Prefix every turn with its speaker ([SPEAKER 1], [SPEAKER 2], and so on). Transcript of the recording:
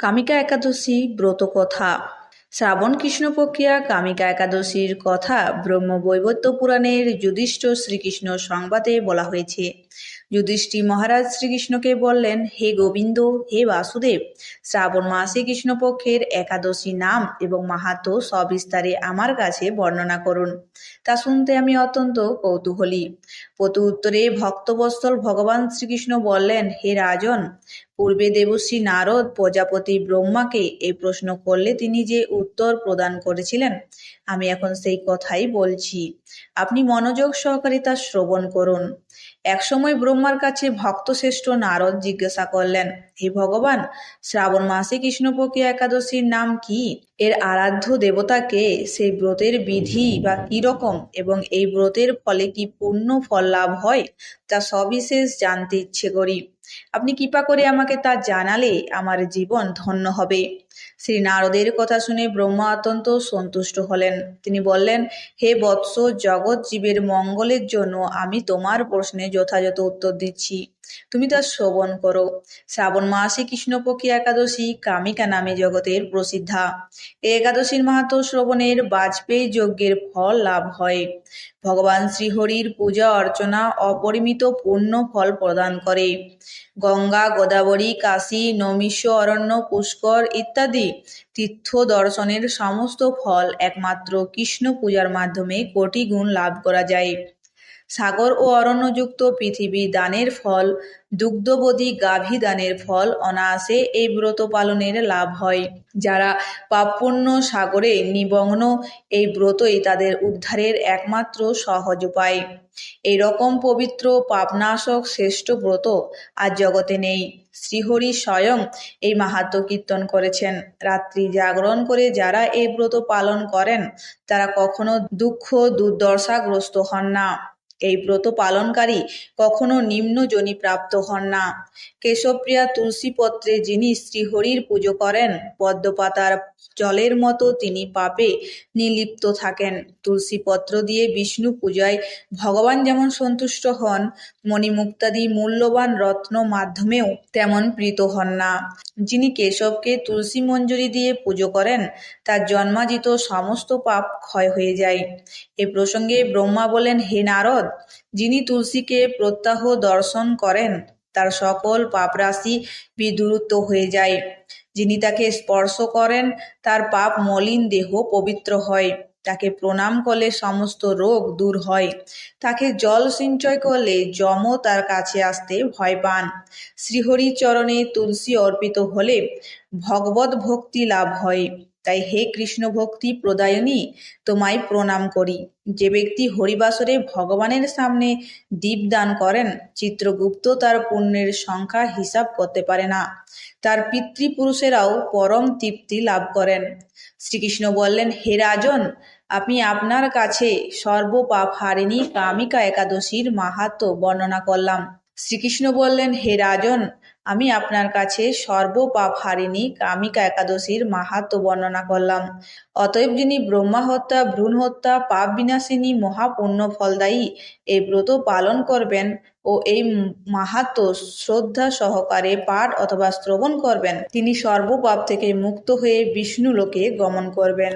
[SPEAKER 1] কামিকা একাদশী, ব্রত কথা। শ্রাবণ কৃষ্ণপক্ষিয়া কামিকা একাদশীর কথা ব্রহ্মবৈবত্য পুরাণের যুধিষ্ঠ শ্রীকৃষ্ণ সংবাদে বলা হয়েছে। যুধিষ্ঠি মহারাজ শ্রীকৃষ্ণকে বললেন, হে গোবিন্দ, হে বাসুদেব, শ্রাবণ মাসে কৃষ্ণপক্ষের একাদশী নাম এবং মাহাতো সবিস্তারে আমার কাছে বর্ণনা করুন। তা শুনতে আমি অত্যন্ত কৌতূহলী। প্রতু উত্তরে ভক্তবৎসল ভগবান শ্রীকৃষ্ণ বললেন, হে রাজন পূর্বে দেবশ্রী নারদ প্রজাপতি ব্রহ্মাকে এই প্রশ্ন করলে তিনি যে উত্তর প্রদান করেছিলেন, আমি এখন সেই কথাই বলছি। আপনি মনোযোগ সহকারে তা শ্রবণ করুন। একসময় ব্রহ্মার কাছে ভক্তশ্রেষ্ঠ নারদ জিজ্ঞাসা করলেন, হে ভগবান, শ্রাবণ মাসে কৃষ্ণপক্ষী একাদশীর নাম কি? এর আরাধ্য দেবতাকে সেই ব্রতের বিধি বা কি রকম? এবং এই ব্রতের ফলে কি পূর্ণ ফল লাভ হয়? তা সবিশেষ জানতে ইচ্ছে করি। আপনি কৃপা করে আমাকে তা জানালে আমার জীবন ধন্য হবে। শ্রী নারদের কথা শুনে ব্রহ্মা অত্যন্ত সন্তুষ্ট হলেন। তিনি বললেন, হে বৎস জগৎ জীবের মঙ্গলের জন্য আমি তোমার প্রশ্নে যথাযথ উত্তর দিচ্ছি। তুমি তা শ্রবণ করো। শ্রাবণ মাসে কৃষ্ণপক্ষী একাদশী কামিকা নামে জগতের প্রসিদ্ধা। এই একাদশীর মাহাত্ম শ্রবণের বাজপেয়ী যজ্ঞের ফল লাভ হয়। ভগবান শ্রীহরির পূজা অর্চনা অপরিমিত পূর্ণ ফল প্রদান করে। গঙ্গা, গোদাবরী, কাশী নমিষ অরণ্য, পুষ্কর ইত্যাদি তীর্থ দর্শনের সমস্ত ফল একমাত্র কৃষ্ণ পূজার মাধ্যমে কোটি গুণ লাভ করা যায়। সাগর ও অরণ্যযুক্ত পৃথিবী দানের ফল, দুগ্ধবতী গাভী দানের ফল, অনায়াসে এই ব্রত পালনের লাভ হয়। যারা পাপপুণ্য সাগরে নিমগ্ন, এই ব্রতই তাদের উদ্ধারের একমাত্র সহজ উপায়। এই রকম পবিত্র পাপনাশক শ্রেষ্ঠ ব্রত আর জগতে নেই। শ্রীহরি স্বয়ং এই মাহাত্ম কীর্তন করেছেন। রাত্রি জাগরণ করে যারা এই ব্রত পালন করেন, তারা কখনো দুঃখ দুর্দশাগ্রস্ত হন না। এই ব্রত পালনকারী কখনো নিম্ন জনি প্রাপ্ত হন না। কেশবপ্রিয়া তুলসীপত্রে যিনি শ্রীহরির পুজো করেন, পদ্মপাতার জলের মতো তিনি পাপে নিলিপ্ত থাকেন। তুলসীপত্র দিয়ে বিষ্ণু পূজায় ভগবান যেমন সন্তুষ্ট হন, মণিমুক্তাদি মূল্যবান রত্ন মাধ্যমেও তেমন প্রীত হন না। যিনি কেশবকে তুলসী মঞ্জুরি দিয়ে পুজো করেন, তার জন্মাজিত সমস্ত পাপ ক্ষয় হয়ে যায়। এ প্রসঙ্গে ব্রহ্মা বলেন, হে নারদ যিনি তুলসীকে প্রত্যাহ দর্শন করেন, তার সকল পাপরাশি বিদূরত্ব হয়ে যায়। যিনি তাকে স্পর্শ করেন, তার পাপ মলিন দেহ পবিত্র হয়। তাকে প্রণাম করলে সমস্ত রোগ দূর হয়। তাকে জল সঞ্চয় করলে যম তার কাছে আসতে ভয় পান। শ্রীহরি চরণে তুলসী অর্পিত হলে ভগবত ভক্তি লাভ হয়। তাই হে কৃষ্ণ ভক্তি প্রদায়নী, তোমায় প্রণাম করি। যে ব্যক্তি হরিবাসরে ভগবানের সামনে দীপ দান করেন, চিত্রগুপ্ত তার পুণ্যের সংখ্যা হিসাব করতে পারে না। তার পিতৃপুরুষেরাও পরম তৃপ্তি লাভ করেন। শ্রীকৃষ্ণ বললেন, হে রাজন আমি আপনার কাছে সর্বপাপ হারিণী কামিকা একাদশীর মাহাত্ম বর্ণনা করলাম। শ্রীকৃষ্ণ বললেন, হে রাজন, আমি আপনার কাছে সর্বপাপ হারিণী কামিকা একাদশীর মাহাত্ম বর্ণনা করলাম। অতএব যিনি ব্রহ্মা হত্যা ভ্রূণ হত্যা পাপ বিনাশিনী মহাপুণ্য ফলদায়ী এই ব্রত পালন করবেন ও এই মাহাত্ম শ্রদ্ধা সহকারে পাঠ অথবা শ্রবণ করবেন, তিনি সর্বপাপ থেকে মুক্ত হয়ে বিষ্ণু লোকে গমন করবেন।